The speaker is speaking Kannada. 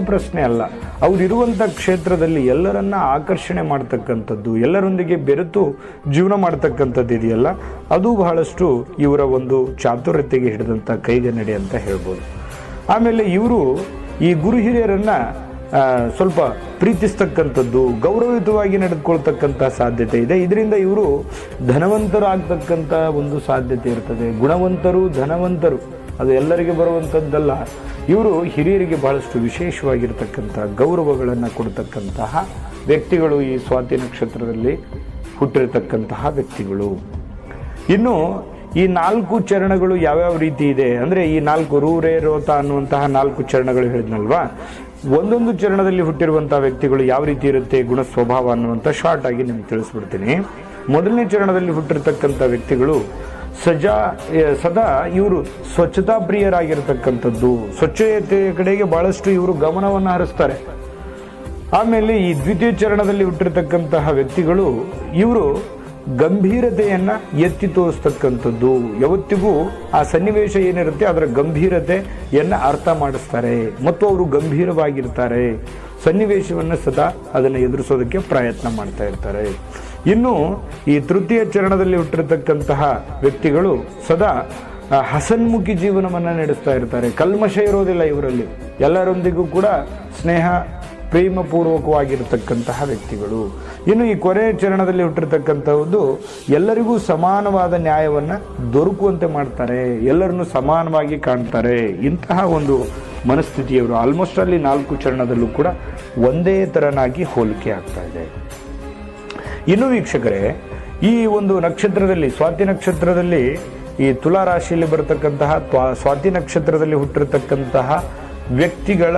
ಪ್ರಶ್ನೆ ಅಲ್ಲ. ಅವರಿರುವಂಥ ಕ್ಷೇತ್ರದಲ್ಲಿ ಎಲ್ಲರನ್ನ ಆಕರ್ಷಣೆ ಮಾಡ್ತಕ್ಕಂಥದ್ದು, ಎಲ್ಲರೊಂದಿಗೆ ಬೆರೆತು ಜೀವನ ಮಾಡ್ತಕ್ಕಂಥದ್ದು ಇದೆಯಲ್ಲ? ಅದು ಬಹಳಷ್ಟು ಇವರ ಒಂದು ಚಾತುರ್ಯತೆಗೆ ಹಿಡಿದಂಥ ಕೈಗನ್ನಡಿ ಅಂತ ಹೇಳ್ಬೋದು. ಆಮೇಲೆ ಇವರು ಈ ಗುರು ಹಿರಿಯರನ್ನ ಸ್ವಲ್ಪ ಪ್ರೀತಿಸ್ತಕ್ಕಂಥದ್ದು, ಗೌರವಯುತವಾಗಿ ನಡೆದುಕೊಳ್ತಕ್ಕಂಥ ಸಾಧ್ಯತೆ ಇದೆ. ಇದರಿಂದ ಇವರು ಧನವಂತರಾಗ್ತಕ್ಕಂಥ ಒಂದು ಸಾಧ್ಯತೆ ಇರ್ತದೆ. ಗುಣವಂತರು ಧನವಂತರು. ಅದು ಎಲ್ಲರಿಗೆ ಬರುವಂಥದ್ದಲ್ಲ. ಇವರು ಹಿರಿಯರಿಗೆ ಬಹಳಷ್ಟು ವಿಶೇಷವಾಗಿರ್ತಕ್ಕಂಥ ಗೌರವಗಳನ್ನು ಕೊಡ್ತಕ್ಕಂತಹ ವ್ಯಕ್ತಿಗಳು ಈ ಸ್ವಾತಿ ನಕ್ಷತ್ರದಲ್ಲಿ ಹುಟ್ಟಿರತಕ್ಕಂತಹ ವ್ಯಕ್ತಿಗಳು. ಇನ್ನು ಈ ನಾಲ್ಕು ಚರಣಗಳು ಯಾವ್ಯಾವ ರೀತಿ ಇದೆ? ಅಂದರೆ ಈ ನಾಲ್ಕು ರೂರೇ ರೋತ ಅನ್ನುವಂತಹ ನಾಲ್ಕು ಚರಣಗಳು ಹೇಳಿದ್ನಲ್ವಾ? ಒಂದೊಂದು ಚರಣದಲ್ಲಿ ಹುಟ್ಟಿರುವಂತಹ ವ್ಯಕ್ತಿಗಳು ಯಾವ ರೀತಿ ಇರುತ್ತೆ? ಗುಣ ಸ್ವಭಾವ ಅನ್ನುವಂಥ ಶಾರ್ಟ್ ಆಗಿ ನಿಮ್ಗೆ ತಿಳಿಸ್ಬಿಡ್ತೀನಿ. ಮೊದಲನೇ ಚರಣದಲ್ಲಿ ಹುಟ್ಟಿರ್ತಕ್ಕಂಥ ವ್ಯಕ್ತಿಗಳು ಸಜಾ ಸದಾ ಇವರು ಸ್ವಚ್ಛತಾ ಪ್ರಿಯರಾಗಿರ್ತಕ್ಕಂಥದ್ದು. ಸ್ವಚ್ಛತೆಯ ಕಡೆಗೆ ಬಹಳಷ್ಟು ಇವರು ಗಮನವನ್ನು ಹರಿಸ್ತಾರೆ. ಆಮೇಲೆ ಈ ದ್ವಿತೀಯ ಚರಣದಲ್ಲಿ ಹುಟ್ಟಿರ್ತಕ್ಕಂತಹ ವ್ಯಕ್ತಿಗಳು, ಇವರು ಗಂಭೀರತೆಯನ್ನ ಎತ್ತಿ ತೋರಿಸ್ತಕ್ಕಂಥದ್ದು. ಯಾವತ್ತಿಗೂ ಆ ಸನ್ನಿವೇಶ ಏನಿರುತ್ತೆ, ಅದರ ಗಂಭೀರತೆಯನ್ನು ಅರ್ಥ ಮಾಡಿಸ್ತಾರೆ. ಮತ್ತು ಅವರು ಗಂಭೀರವಾಗಿರ್ತಾರೆ. ಸನ್ನಿವೇಶವನ್ನು ಸದಾ ಅದನ್ನು ಎದುರಿಸೋದಕ್ಕೆ ಪ್ರಯತ್ನ ಮಾಡ್ತಾ ಇರ್ತಾರೆ. ಇನ್ನು ಈ ತೃತೀಯ ಚರಣದಲ್ಲಿ ಹುಟ್ಟಿರ್ತಕ್ಕಂತಹ ವ್ಯಕ್ತಿಗಳು ಸದಾ ಹಸನ್ಮುಖಿ ಜೀವನವನ್ನು ನಡೆಸ್ತಾ ಇರ್ತಾರೆ. ಕಲ್ಮಶ ಇರೋದಿಲ್ಲ ಇವರಲ್ಲಿ. ಎಲ್ಲರೊಂದಿಗೂ ಕೂಡ ಸ್ನೇಹ ಪ್ರೇಮಪೂರ್ವಕವಾಗಿರತಕ್ಕಂತಹ ವ್ಯಕ್ತಿಗಳು. ಇನ್ನು ಈ ಕೊನೆಯ ಚರಣದಲ್ಲಿ ಹುಟ್ಟಿರ್ತಕ್ಕಂಥದ್ದು ಎಲ್ಲರಿಗೂ ಸಮಾನವಾದ ನ್ಯಾಯವನ್ನು ದೊರಕುವಂತೆ ಮಾಡ್ತಾರೆ. ಎಲ್ಲರನ್ನು ಸಮಾನವಾಗಿ ಕಾಣ್ತಾರೆ. ಇಂತಹ ಒಂದು ಮನಸ್ಥಿತಿಯವರು ಆಲ್ಮೋಸ್ಟ್ ಅಲ್ಲಿ ನಾಲ್ಕು ಚರಣದಲ್ಲೂ ಕೂಡ ಒಂದೇ ತರನಾಗಿ ಹೋಲಿಕೆ ಆಗ್ತಾ ಇದೆ. ಇನ್ನು ವೀಕ್ಷಕರೇ, ಈ ಒಂದು ನಕ್ಷತ್ರದಲ್ಲಿ, ಸ್ವಾತಿ ನಕ್ಷತ್ರದಲ್ಲಿ ಈ ತುಲಾ ರಾಶಿಯಲ್ಲಿ ಬರತಕ್ಕಂತಹ ಸ್ವಾತಿ ನಕ್ಷತ್ರದಲ್ಲಿ ಹುಟ್ಟಿರತಕ್ಕಂತಹ ವ್ಯಕ್ತಿಗಳ